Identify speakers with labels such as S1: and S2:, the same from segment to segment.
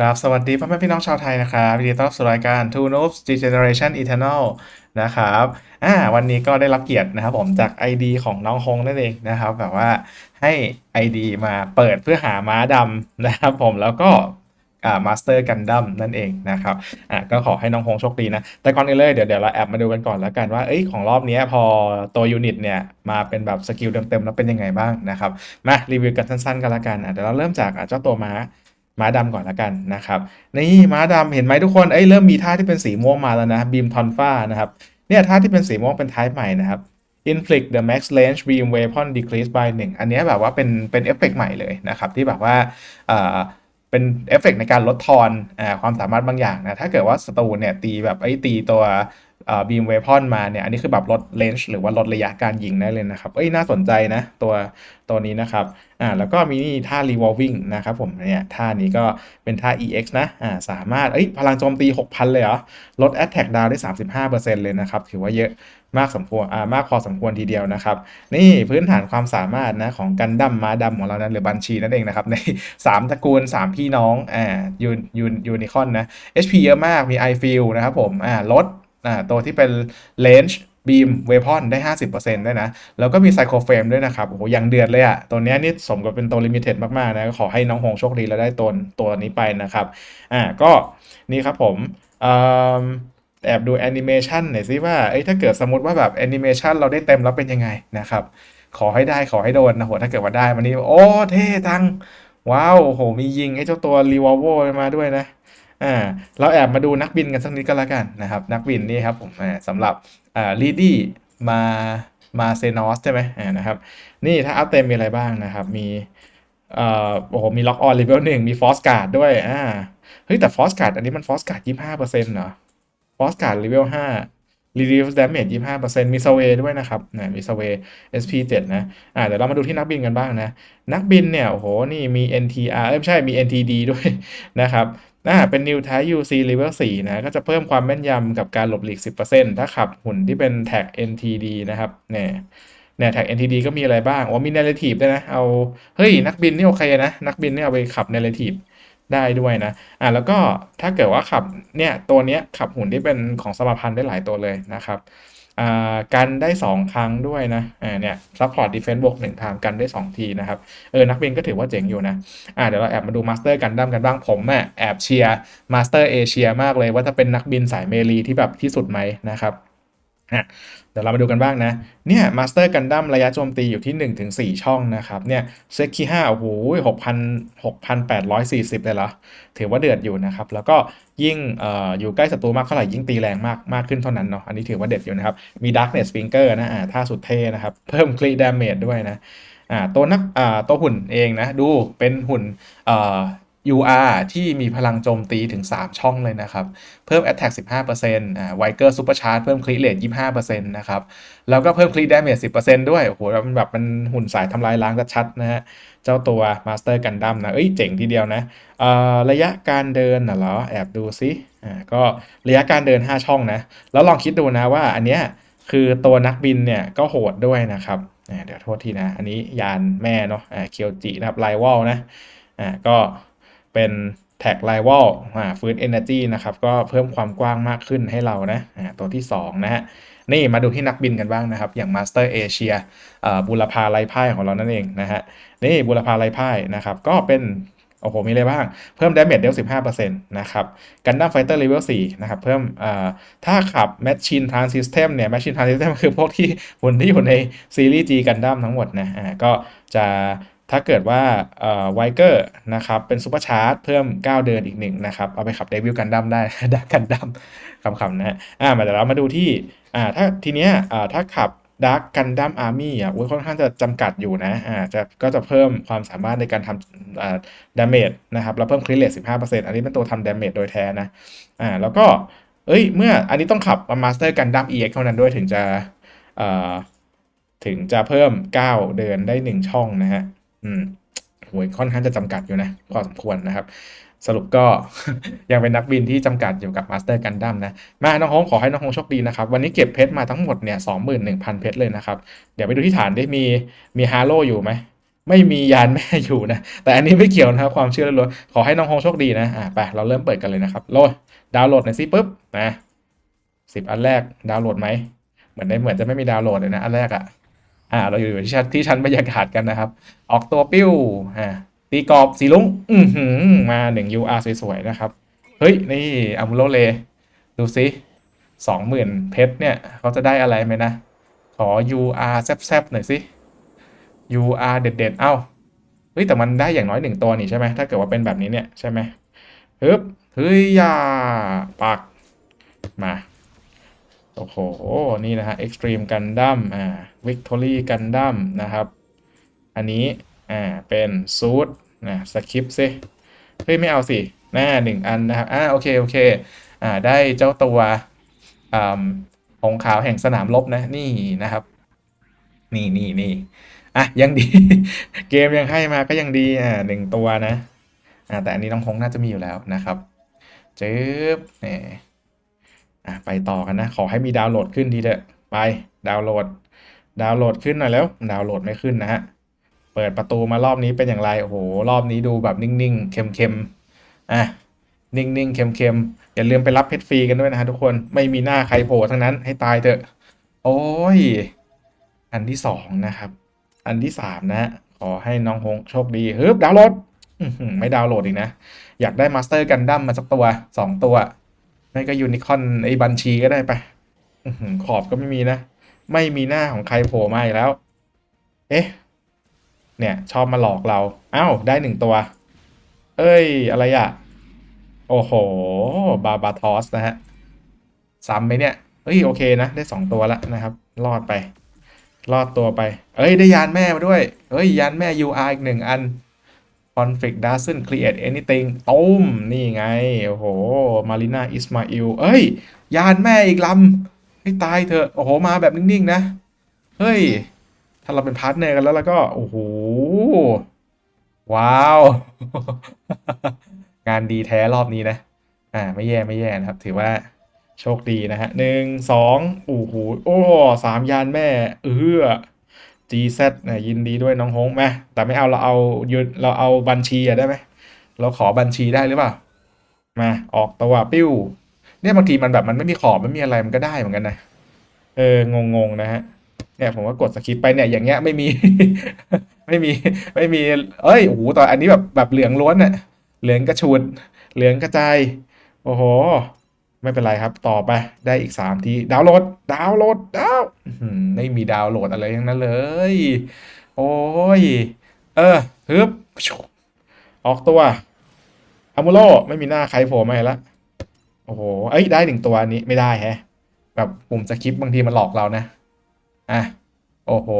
S1: ครับ สวัสดีพ่อแม่พี่น้องชาวไทยนะครับยินดีต้อนรับสู่รายการ Two Noobs Degeneration Eternal นะครับอ่าวันนี้ก็ได้รับเกียรตินะครับผมจาก ID ของน้องฮงนั่นเองนะครับแบบว่าให้ ID มาเปิดเพื่อหาม้าดำนะครับผมแล้วก็อ่ามาสเตอร์กันดั้มนั่นเองนะครับอ่าก็ขอให้น้องฮงโชคดีนะ แต่ก่อนอื่นเลยเดี๋ยวเดี๋ยวเราแอบมาดูกันก่อนแล้วกันว่าเอ้ยของรอบนี้พอตัวยูนิตเนี่ยมาเป็นแบบสกิลเต็มๆแล้วเป็นยังไงบ้างนะครับมารีวิวกันสั้นๆกันละกันอะเดี๋ยวเราเริ่มจากเจ้าตัวม้า ม้าดำก่อนละกันนะครับนี่ม้าดำเห็นไหมทุกคนเอ้ยเริ่มมีท่าที่เป็นสีม่วงมาแล้วนะบีมทอนฟ้านะครับเนี่ยท่าที่เป็นสีม่วงเป็น type ใหม่นะครับ inflict the max range beam weapon decrease by 1 อันนี้แบบว่าเป็นเป็นเอฟเฟกต์ใหม่เลยนะครับ ที่แบบว่าเป็นเอฟเฟกต์ในการลดทอนอความสามารถบางอย่างนะ ถ้าเกิดว่าศัตรูเนี่ยตีแบบไอ้ตีตัว บีมเวพอนมาเนี่ย อันนี้คือแบบลดเลนจ์หรือว่าลดระยะการยิงได้เลยนะครับ เอ้ยน่าสนใจนะ ตัวตัวนี้นะครับ อ่าแล้วก็มีนี่ท่า revolving นะครับผมเนี่ยท่านี้ก็เป็นท่า EX นะอ่าสามารถ เอ้ยพลังโจมตี 6,000 เลยเหรอ ลด attack down ได้ 35%เลยนะครับ ถือว่าเยอะมากสมควรอ่ามากพอสมควรทีเดียวนะครับ นี่พื้นฐานความสามารถนะของกันดั้มม้าดำของเรานั้นหรือบัญชีนั่นเองนะครับ ใน 3 ตระกูล 3 พี่น้องอ่ายูนยูนยูนิคอนนะ HP เยอะมากมี i f e e l นะครับผมอ่าลด อ่าตัวที่เป็น range บีมเวพอนได้ 50%ด้วยนะ แล้วก็มีไซโครเฟรมด้วยนะครับ โอ้โหยังเดือดเลยอะ่ะตัวนี้นี่สมกับเป็นตัวลิมิเต็ดมาก ๆ นะ ขอให้น้องหงโชคดีแล้วได้ตัวตัวนี้ไปนะครับ อ่าก็นี่ครับผมอืมแอบดูแอนิเมชันหน่อยสิว่าเอ้ยถ้าเกิดสมมติว่าแบบแอนิเมชันเราได้เต็มแล้วเป็นยังไงนะครับ ขอให้ได้ขอให้โดนนะโหถ้าเกิดว่าได้วันนี้ โอ้ เท่จัง ว้าวโหมียิงไอ้เจ้าตัวรีวอลโวมาด้วยนะ อ่าเราแอบมาดูนักบินกันสักนิดก็แล้วกันนะครับ นักบินนี่ครับผมอ่าสำหรับอ่าลีดี้มามาเซนอสใช่ไหมอ่านะครับนี่ถ้าอัพเต็มมีอะไรบ้างนะครับ มีเอ่อโอ้โหมีล็อกออนเลเวลหนึ่งมีฟอสการ์ดด้วยอ่าเฮ้ยแต่ฟอสการ์ดอันนี้มันฟอสการ์ดยี่ห้าเปอร์เซ็นต์เหรอฟอสการ์ดเลเวลห้า reduce damage ยี่ห้าเปอร์เซ็นต์มีสเวด้วยนะครับนะมีสเว SP 7นะอ่าเดี๋ยวเรามาดูที่นักบินกันบ้างนะ นักบินเนี่ย โอ้โห นี่มี NTR เอ้ยไม่ใช่มี NTD ด้วยนะครับ อ่าเป็น New Type UC Level 4นะก็จะเพิ่มความแม่นยำกับการหลบหลีก 10%ถ้าขับหุ่นที่เป็นแท็ก NTD นะครับเนี่ยเนี่ยแท็ก NTD ก็มีอะไรบ้างโอ้มี narrative ด้วยนะ เอา เฮ้ย นักบินนี่โอเคนะ นักบินนี่เอาไปขับ narrative ได้ด้วยนะ อ่าแล้วก็ถ้าเกิดว่าขับเนี่ยตัวเนี้ยขับหุ่นที่เป็นของสมาพันธ์ได้หลายตัวเลยนะครับ กันได้ 2 ครั้งด้วยนะเนี่ยซัพพอร์ตดีเฟนซ์บวกหนึ่งทางกันได้ 2 ทีนะครับ เออ นักบินก็ถือว่าเจ๋งอยู่นะอ่าเดี๋ยวเราแอบมาดูมาสเตอร์กันดั้มกันบ้างผมอะแอบเชียร์มาสเตอร์เอเชียมากเลยว่าถ้าเป็นนักบินสายเมลีที่แบบที่สุดไหมนะครับ อะเดี๋ยวเรามาดูกันบ้างนะ เนี่ยมาสเตอร์กันดั้มระยะโจมตีอยู่ที่ 1-4 ช่องนะครับ เนี่ยเซกคีห้าโอ้โหหกพันหกพันแปดร้อยสี่สิบเลยเหรอ ถือว่าเดือดอยู่นะครับ แล้วก็ยิ่งเอ่ออยู่ใกล้ศัตรูมากเท่าไหร่ ยิ่งตีแรงมากมากขึ้นเท่านั้นเนาะ อันนี้ถือว่าเด็ดอยู่นะครับ มี Darkness Finger นะ อ่าท่าสุดเท่นะครับ เพิ่มคลีดามเมจด้วยนะ อ่าตัวนักอ่าตัวหุ่นเองนะ ดูเป็นหุ่นอ่อ UR ที่มีพลังโจมตีถึง 3 ช่องเลยนะครับ เพิ่ม Attack 15%อ่า Viger Super Charge เพิ่ม Crit Rate 25%นะครับ แล้วก็เพิ่ม Crit Damage 10%ด้วย โอ้โหมันแบบมันหุ่นสายทำลายล้างชัดๆนะฮะ เจ้าตัว Master Gundam นะ เอ้ย เจ๋งทีเดียวนะเอ่อระยะการเดินน่ะเหรอ แอบดูซิอ่าก็ระยะการเดิน 5 ช่องนะ แล้วลองคิดดูนะว่าอันเนี้ยคือตัวนักบินเนี่ยก็โหดด้วยนะครับอ่าเดี๋ยวโทษทีนะ อันนี้ยานแม่เนาะอ่าเคียวจินะครับไลวอลนะอ่าก็ เป็นแท็กไลวอลฟื้น Energy นะครับ ก็เพิ่มความกว้างมากขึ้นให้เรานะตัวที่ 2 นะฮะ นี่มาดูที่นักบินกันบ้างนะครับ อย่าง Master Asia บุรพาไรพ่ายของเรานั่นเองนะฮะ นี่บุรพาไรพ่ายนะครับ ก็เป็นโอ้โห มีอะไรบ้าง เพิ่ม damage เดล15%นต์นะครับ Gundam Fighter Level 4นะครับ เพิ่มถ้าขับ Machine Trans System เนี่ย Machine Trans System คือพวกที่หุ่นที่อยู่ในซีรีส์ G Gundam ทั้งหมดนะอ่าก็จะ ถ้าเกิดว่าไวเกอร์นะครับเป็นซูเปอร์ชาร์จเพิ่ม 9 เดือนอีกหนึ่งนะครับ เอาไปขับเดวิลกันดั้มได้ดักกันดั้มคำๆนะอ่ามาเดี๋ยวเรามาดูที่อ่าถ้าทีเนี้ยอ่าถ้าขับด a r k กันดั้มอาร์มี่อะอุ้ยค่อนข้างจะจำกัดอยู่นะอ่าจะก็จะเพิ่มความสามารถในการทำอ่าดาเมจนะครับแล้วเพิ่มคริเลต15%อันนี้เป็นตัวทำดาเมจโดยแท้นะอ่าแล้วก็เอ้ยเมื่ออันนี้ต้องขับมาสเตอร์กันดั้ม EX เท่านั้นด้วยถึงจะอ่อถึงจะเพิ่ม 9 เดินได้ 1 ช่องนะฮะ อืมโหยค่อนข้างจะจำกัดอยู่นะพอสมควรนะครับ สรุปก็ยังเป็นนักบินที่จำกัดอยู่กับมาสเตอร์กันดั้มนะ มาน้องฮงขอให้น้องฮงโชคดีนะครับ วันนี้เก็บเพชรมาทั้งหมดเนี่ยสองหมื่นหนึ่งพันเพชรเลยนะครับ เดี๋ยวไปดูที่ฐานได้มีมีฮาโลอยู่ไหม ไม่มียานแม่อยู่นะ แต่อันนี้ไม่เกี่ยวนะครับ ความเชื่อล้วนๆขอให้น้องฮงโชคดีนะอะไปเราเริ่มเปิดกันเลยนะครับโหลดดาวน์โหลดหน่อยสิปุ๊บนะสิบอันแรกดาวน์โหลดไหมเหมือนได้เหมือนจะไม่มีดาวน์โหลดเลยนะอันแรกอะ่ะ อ่าเราอยู่ที่ชั้นที่ชั้นบรรยากาศกันนะครับ ออกตัวปิ้วอ่าตีกรอบสีลุงอือหือมาหนึ่ง UR สวยๆนะครับ เฮ้ย นี่อามูโลเล ดูสิสองหมื่นเพชรเนี่ย เขาจะได้อะไรไหมนะ ขอ UR แซบๆหน่อยสิ UR เด็ดๆ เอ้า เฮ้ย แต่มันได้อย่างน้อยหนึ่งตัวนี่ใช่ไหม ถ้าเกิดว่าเป็นแบบนี้เนี่ย ใช่ไหมฮึบเฮ้ยยาปัก มา โอ้โห นี่นะฮะ Extreme Gundam อ่า Victory Gundam นะครับ อันนี้ อ่า เป็นซูดนะสคริปซิ เฮ้ย ไม่เอาสิ หน้าหนึ่งอันนะครับ อ่า โอเค โอเค อ่า ได้เจ้าตัวอ่าหงขาวแห่งสนามรบนะ นี่นะครับ นี่นี่นี่อะ ยังดี เกมยังให้มาก็ยังดี อ่าหนึ่งตัวนะ อ่า แต่อันนี้น้องคงน่าจะมีอยู่แล้วนะครับจึ๊บเนี่ย อะไปต่อกันนะ ขอให้มีดาวน์โหลดขึ้นทีเถอะ ไปดาวน์โหลด ดาวน์โหลดขึ้นหน่อยแล้ว ดาวน์โหลดไม่ขึ้นนะฮะ เปิดประตูมารอบนี้เป็นอย่างไร โอ้โห รอบนี้ดูแบบนิ่งๆ เค็มๆ อะ นิ่งๆ เค็มๆ อย่าลืมไปรับเพชรฟรีกันด้วยนะฮะทุกคน ไม่มีหน้าใครโผล่ทั้งนั้น ให้ตายเถอะ โอ้ย อันที่สองนะครับ อันที่สามนะขอให้น้องฮงโชคดีฮึบดาวน์โหลดไม่ดาวน์โหลดอีกนะ อยากได้มาสเตอร์กันดั้มมาสักตัวสองตัว ไม่ก็ยูนิคอนไอ้บัญชีก็ได้ไปขอบก็ไม่มีนะ ไม่มีหน้าของใครโผล่มาอีกแล้ว เอ๊ะ เนี่ย ชอบมาหลอกเราอ้าวได้หนึ่งตัว เอ้ย อะไรอะโอ้โห บาบาทอสนะฮะ ซ้ำไหมเนี่ยเอ้ยโอเคนะ ได้สองตัวแล้วนะครับ รอดไป รอดตัวไป เอ้ย ได้ยานแม่มาด้วย เอ้ย ยานแม่ UR อีกหนึ่งอัน conflict doesn't create anything ต้ม นี่ไง โอ้โห Marina Ismail เอ้ย ยานแม่อีกลำให้ตายเถอะ โอ้โห มาแบบนิ่ง ๆ นะ เฮ้ย ถ้าเราเป็นพาร์ทเนอร์กันแล้วแล้วก็ โอ้โห ว้าว งานดีแท้รอบนี้นะ อ่า ไม่แย่ไม่แย่นะครับ ถือว่าโชคดีนะฮะหนึ่งสองโอ้โห โอ้สามยานแม่ เออ GZ นะยินดีด้วยน้องฮงมแต่ไม่เอาเราเอายืนเราเอาบัญชีอะได้ไหมเราขอบัญชีได้หรือเปล่ามาออกตัวปิ้ว เนี่ยบางทีมันแบบมันไม่มีขอบไม่มีอะไรมันก็ได้เหมือนกันนะเอองงงนะฮะเนี่ยผมก็กดสคริปไปเนี่ยอย่างเงี้ยไม่มี ไม่มีไม่มี เอ้ยโอ้โหตอนอันนี้แบบแบบเหลืองล้วนน่ะเหลืองกระชูดเหลืองกระจายโอ้โห ไม่เป็นไรครับ ต่อไปได้อีกสามที ดาวน์โหลด ดาวน์โหลด ดาวไม่มีดาวน์โหลดอะไรทั้งนั้นเลย โอ้ย เออฮึบออกตัวอามูโลไม่มีหน้าใครโผล่มาอีกละโอ้โห เอ้ย ได้หนึ่งตัวนี้ไม่ได้แฮะ แบบปุ่มสคริปต์บางทีมันหลอกเรานะ อะ โอ้โห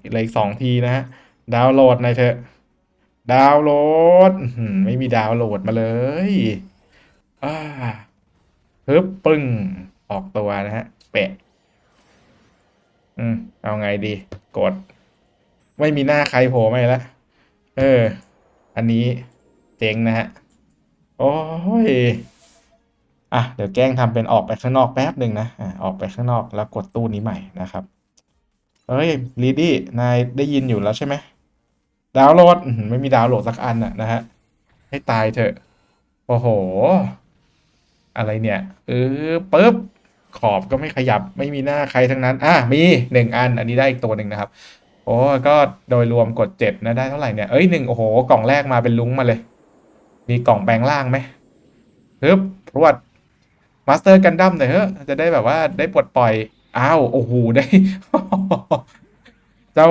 S1: อีกเลยสองทีนะฮะ ดาวน์โหลดหน่อยเถอะ ดาวน์โหลด ไม่มีดาวน์โหลดมาเลย อ่า ฮึบปึ้ง ออกตัวนะฮะ แปะ อืม เอาไงดี กด ไม่มีหน้าใครโผล่มาล้วเออ อันนี้เจ๋งนะฮะ โอ้ย อะ เดี๋ยวแกล้งทำเป็นออกไปข้างนอกแป๊บหนึ่งนะ อะ ออกไปข้างนอกแล้วกดตู้นี้ใหม่นะครับเฮ้ยลีดี้นายได้ยินอยู่แล้วใช่ไหมดาวน์โหลด ไม่มีดาวน์โหลดสักอันน่ะนะฮะ ให้ตายเถอะ โอ้โห อะไรเนี่ยเออปึ๊บขอบก็ไม่ขยับไม่มีหน้าใครทั้งนั้น อะมีหนึ่งอัน อันนี้ได้อีกตัวหนึ่งนะครับ โอ้ก็โดยรวมกดเจ็ดนะได้เท่าไหร่เนี่ยเอ้ยหนึ่งโอ้โห กล่องแรกมาเป็นลุงมาเลย มีกล่องแปลงร่างไหมปึ๊บพรวดมาสเตอร์กันดั้มหน่อยเฮ้ยจะได้แบบว่าได้ปลดปล่อยอ้าวโอ้โหได้ เจ้า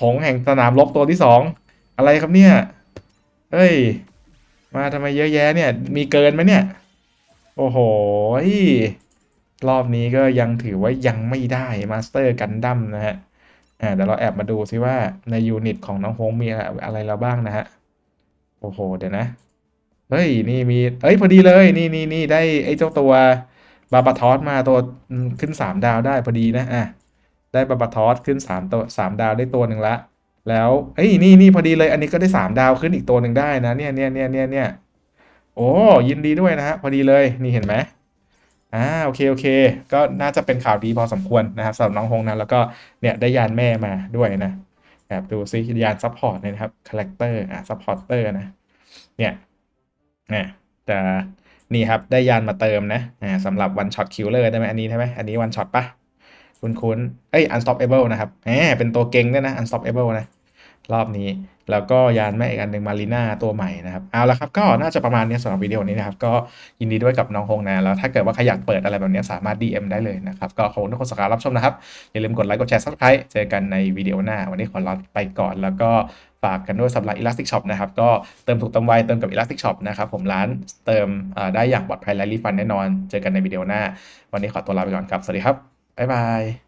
S1: หงแห่งสนามรบตัวที่สองอะไรครับเนี่ยเฮ้ย มาทำไมเยอะแยะเนี่ย มีเกินไหมเนี่ย โอ้โห รอบนี้ก็ยังถือว่ายังไม่ได้มาสเตอร์กันดั้มนะฮะ อ่าเดี๋ยวเราแอบมาดูซิว่าในยูนิตของน้องโฮงมีอะไรเราบ้างนะฮะ โอ้โห เดี๋ยวนะ เฮ้ย นี่มี เอ้ย พอดีเลย นี่นี่นี่ได้ไอ้เจ้าตัวบาบาทอสมาตัวขึ้นสามดาวได้พอดีนะ อะ ได้บาบาทอสขึ้นสามตัวสามดาวได้ตัวหนึ่งละ แล้ว เอ้ย นี่นี่พอดีเลย อันนี้ก็ได้สามดาวขึ้นอีกตัวหนึ่งได้นะ เนี่ยเนี่ยเนี่ยเนี่ยเนี่ย โอ้ยินดีด้วยนะฮะพอดีเลยนี่เห็นไหมอ่าโอเคโอเค ก็น่าจะเป็นข่าวดีพอสมควรนะครับสำหรับน้องฮงนะแล้วก็เนี่ยได้ยานแม่มาด้วยนะแอบดูซิยานซัพพอร์ตเนี่ยนะครับคาแรคเตอร์อะซัพพอร์เตอร์นะเนี่ยเนี่ยจะนี่ครับได้ยานมาเติมนะอ่าสำหรับ one shot killer ได้ไหมอันนี้ใช่ไหมอันนี้ one shot ปะคุณคุณเอ้ย unstoppable นะครับแหมเป็นตัวเก่งด้วยนะ unstoppable นะ รอบนี้ แล้วก็ยานแม่อีกอันหนึ่งมารีนาตัวใหม่นะครับ เอาละครับ ก็น่าจะประมาณนี้สำหรับวิดีโอนี้นะครับ ก็ยินดีด้วยกับน้องฮงนะ แล้วถ้าเกิดว่าใครอยากเปิดอะไรแบบนี้สามารถ DM ได้เลยนะครับ ก็ขอบคุณทุกคนสักการรับชมนะครับ อย่าลืมกดไลค์ กดแชร์ subscribe เจอกันในวิดีโอหน้า วันนี้ขอลาไปก่อน แล้วก็ฝากกันด้วยสำหรับ Elastic Shop นะครับ ก็เติมถูกเติมไวเติมกับ Elastic Shop นะครับผมร้านเติมเอ่อได้อย่างปลอดภัยและรีฟันแน่นอน เจอกันในวิดีโอหน้า วันนี้ขอตัวลาไปก่อนครับ สวัสดีครับบ๊ายบาย